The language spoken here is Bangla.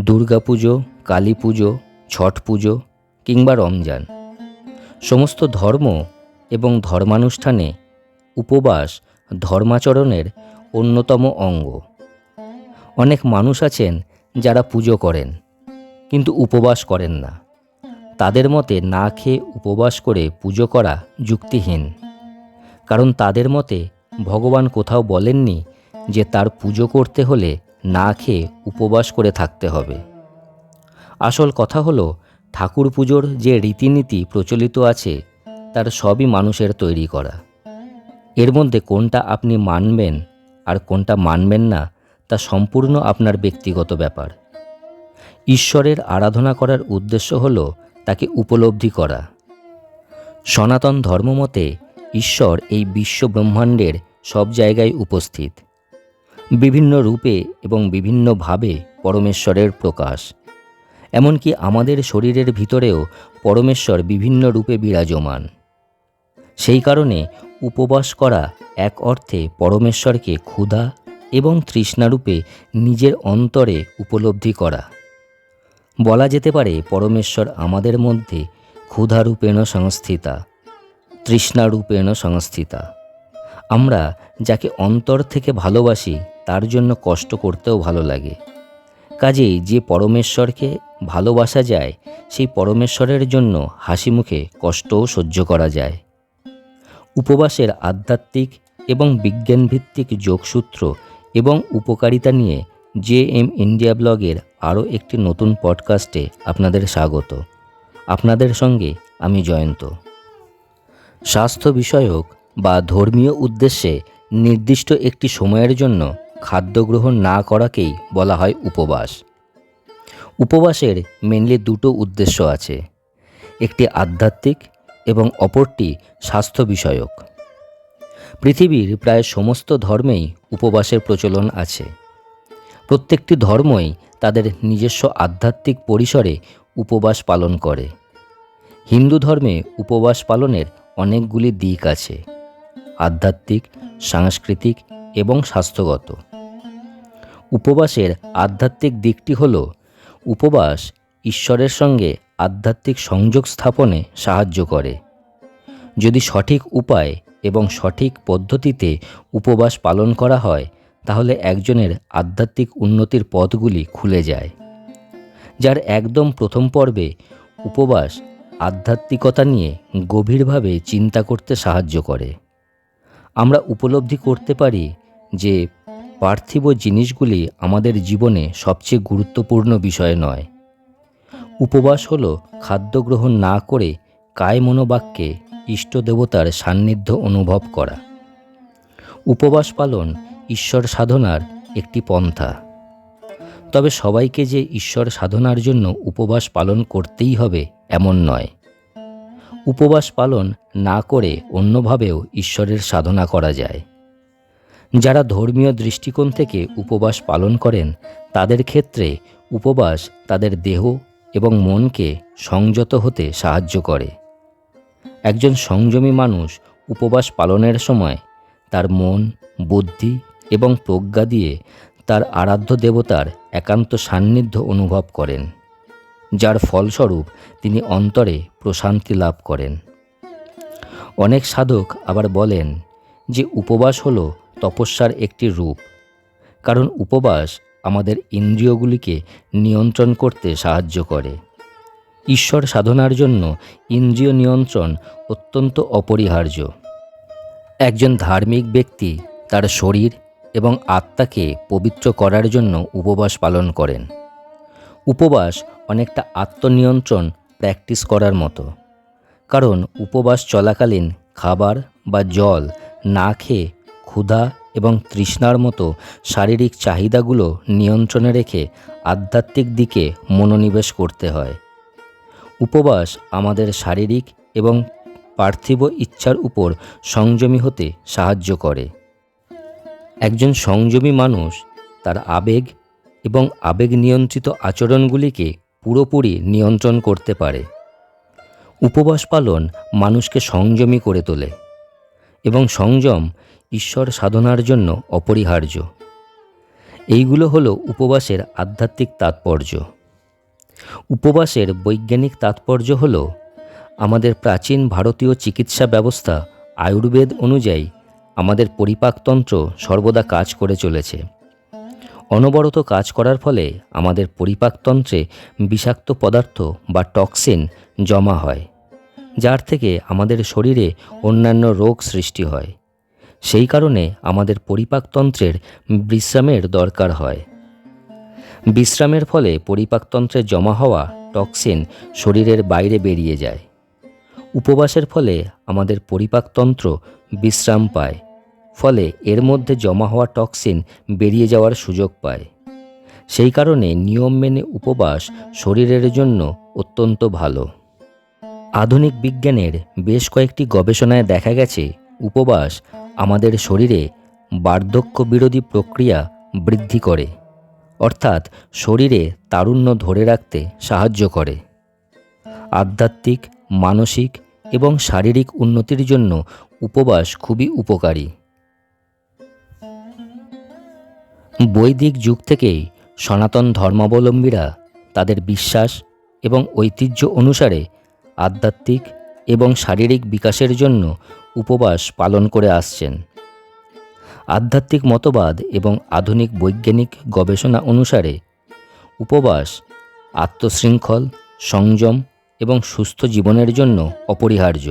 দুর্গাপুজো কালী পুজো, ছট পুজো কিংবা রমজান। সমস্ত ধর্ম এবং ধর্মানুষ্ঠানে উপবাস ধর্মাচরণের অন্যতম অঙ্গ। অনেক মানুষ আছেন যারা পুজো করেন, কিন্তু উপবাস করেন না। তাদের মতে না খেয়ে উপবাস করে পুজো করা যুক্তিহীন। কারণ তাদের মতে ভগবান কোথাও বলেননি যে তার পুজো করতে হলে না খেয়ে উপবাস করে থাকতে হবে। আসল কথা হলো, ঠাকুর পুজোর যে রীতিনীতি প্রচলিত আছে, তার সবই মানুষের তৈরি করা। এর মধ্যে কোনটা আপনি মানবেন আর কোনটা মানবেন না, তা সম্পূর্ণ আপনার ব্যক্তিগত ব্যাপার। ঈশ্বরের আরাধনা করার উদ্দেশ্য হল তাকে উপলব্ধি করা। সনাতন ধর্মমতে ঈশ্বর এই বিশ্ব ব্রহ্মাণ্ডের সব জায়গায় উপস্থিত। বিভিন্ন রূপে এবং বিভিন্নভাবে পরমেশ্বরের প্রকাশ। এমনকি আমাদের শরীরের ভিতরেও পরমেশ্বর বিভিন্ন রূপে বিরাজমান। সেই কারণে উপবাস করা এক অর্থে পরমেশ্বরকে ক্ষুধা এবং তৃষ্ণারূপে নিজের অন্তরে উপলব্ধি করা। বলা যেতে পারে পরমেশ্বর আমাদের মধ্যে ক্ষুধারূপেণ সংস্থিতা তৃষ্ণারূপেণ সংস্থিতা। আমরা যাকে অন্তর থেকে ভালোবাসি তার জন্য কষ্ট করতেও ভালো লাগে। কাজেই যে পরমেশ্বরকে ভালোবাসা যায়, সেই পরমেশ্বরের জন্য হাসি মুখে কষ্টও সহ্য করা যায়। উপবাসের আধ্যাত্মিক এবং বিজ্ঞানভিত্তিক যোগসূত্র এবং উপকারিতা নিয়ে জে এম ইন্ডিয়া ব্লগের আরও একটি নতুন পডকাস্টে আপনাদের স্বাগত। আপনাদের সঙ্গে আমি জয়ন্ত। স্বাস্থ্য বিষয়ক বা ধর্মীয় উদ্দেশ্যে নির্দিষ্ট একটি সময়ের জন্য খাদ্য গ্রহণ না করাকেই বলা হয় উপবাস। উপবাসের মেনলি দুটো উদ্দেশ্য আছে। একটি আধ্যাত্মিক এবং অপরটি স্বাস্থ্য বিষয়ক পৃথিবীর প্রায় সমস্ত ধর্মেই উপবাসের প্রচলন আছে। প্রত্যেকটি ধর্মই তাদের নিজস্ব আধ্যাত্মিক পরিসরে উপবাস পালন করে। হিন্দু ধর্মে উপবাস পালনের অনেকগুলি দিক আছে। আধ্যাত্মিক, সাংস্কৃতিক এবং স্বাস্থ্যগত। উপবাসের আধ্যাত্মিক দিকটি হল, উপবাস ঈশ্বরের সঙ্গে আধ্যাত্মিক সংযোগ স্থাপনে সাহায্য করে। যদি সঠিক উপায় এবং সঠিক পদ্ধতিতে উপবাস পালন করা হয়, তাহলে একজনের আধ্যাত্মিক উন্নতির পথগুলি খুলে যায়। যার একদম প্রথম পর্বে উপবাস আধ্যাত্মিকতা নিয়ে গভীরভাবে চিন্তা করতে সাহায্য করে। আমরা উপলব্ধি করতে পারি যে পার্থিব জিনিসগুলি আমাদের জীবনে সবচেয়ে গুরুত্বপূর্ণ বিষয় নয়। উপবাস হলো খাদ্য গ্রহণ না করে কায় মনোবাক্যে ইষ্ট দেবতার সান্নিধ্য অনুভব করা। উপবাস পালন ঈশ্বর সাধনার একটি পন্থা। তবে সবাইকে যে ঈশ্বর সাধনার জন্য উপবাস পালন করতেই হবে এমন নয়। উপবাস পালন না করে অন্যভাবেও ঈশ্বরের সাধনা করা যায়। যারা ধর্মীয় দৃষ্টিকোণ থেকে উপবাস পালন করেন, তাদের ক্ষেত্রে উপবাস তাদের দেহ এবং মনকে সংযত হতে সাহায্য করে। একজন সংযমী মানুষ উপবাস পালনের সময় তার মন, বুদ্ধি এবং প্রজ্ঞা দিয়ে তার আরাধ্য দেবতার একান্ত সান্নিধ্য অনুভব করেন, যার ফলস্বরূপ তিনি অন্তরে প্রশান্তি লাভ করেন। অনেক সাধক আবার বলেন যে উপবাস হল তপস্যার একটি রূপ। কারণ উপবাস আমাদের ইন্দ্রিয়গুলিকে নিয়ন্ত্রণ করতে সাহায্য করে। ঈশ্বর সাধনার জন্য ইন্দ্রিয় নিয়ন্ত্রণ অত্যন্ত অপরিহার্য। একজন ধার্মিক ব্যক্তি তার শরীর এবং আত্মাকে পবিত্র করার জন্য উপবাস পালন করেন। উপবাস অনেকটা আত্মনিয়ন্ত্রণ প্র্যাকটিস করার মতো। কারণ উপবাস চলাকালীন খাবার বা জল না খেয়ে ক্ষুধা এবং তৃষ্ণার মতো শারীরিক চাহিদাগুলো নিয়ন্ত্রণে রেখে আধ্যাত্মিক দিকে মনোনিবেশ করতে হয়। উপবাস আমাদের শারীরিক এবং পার্থিব ইচ্ছার উপর সংযমী হতে সাহায্য করে। একজন সংযমী মানুষ তার আবেগ এবং আবেগ নিয়ন্ত্রিত আচরণগুলিকে পুরোপুরি নিয়ন্ত্রণ করতে পারে। উপবাস পালন মানুষকে সংযমী করে তোলে এবং সংযম ঈশ্বর সাধনার জন্য অপরিহার্য। এইগুলো হলো উপবাসের আধ্যাত্মিক তাৎপর্য। উপবাসের বৈজ্ঞানিক তাৎপর্য হল, আমাদের প্রাচীন ভারতীয় চিকিৎসা ব্যবস্থা আয়ুর্বেদ অনুযায়ী আমাদের পরিপাকতন্ত্র সর্বদা কাজ করে চলেছে। অনবরত কাজ করার ফলে আমাদের পরিপাকতন্ত্রে বিষাক্ত পদার্থ বা টক্সিন জমা হয়, যার থেকে আমাদের শরীরে অন্যান্য রোগ সৃষ্টি হয়। সেই কারণে আমাদের পরিপাকতন্ত্রের বিশ্রামের দরকার হয়। বিশ্রামের ফলে পরিপাকতন্ত্রে জমা হওয়া টক্সিন শরীরের বাইরে বেরিয়ে যায়। উপবাসের ফলে আমাদের পরিপাকতন্ত্র বিশ্রাম পায়। ফলে এর মধ্যে জমা হওয়া টক্সিন বেরিয়ে যাওয়ার সুযোগ পায়। সেই কারণে নিয়ম মেনে উপবাস শরীরের জন্য অত্যন্ত ভালো। আধুনিক বিজ্ঞানের বেশ কয়েকটি গবেষণায় দেখা গেছে উপবাস আমাদের শরীরে বার্ধক্য বিরোধী প্রক্রিয়া বৃদ্ধি করে, অর্থাৎ শরীরে তারুণ্য ধরে রাখতে সাহায্য করে। আধ্যাত্মিক, মানসিক এবং শারীরিক উন্নতির জন্য উপবাস খুবই উপকারী। বৈদিক যুগ থেকেই সনাতন ধর্মাবলম্বীরা তাদের বিশ্বাস এবং ঐতিহ্য অনুসারে আধ্যাত্মিক এবং শারীরিক বিকাশের জন্য উপবাস পালন করে আসছেন। আধ্যাত্মিক মতবাদ এবং আধুনিক বৈজ্ঞানিক গবেষণা অনুসারে উপবাস, আত্মশৃঙ্খল, সংযম এবং সুস্থ জীবনের জন্য অপরিহার্য।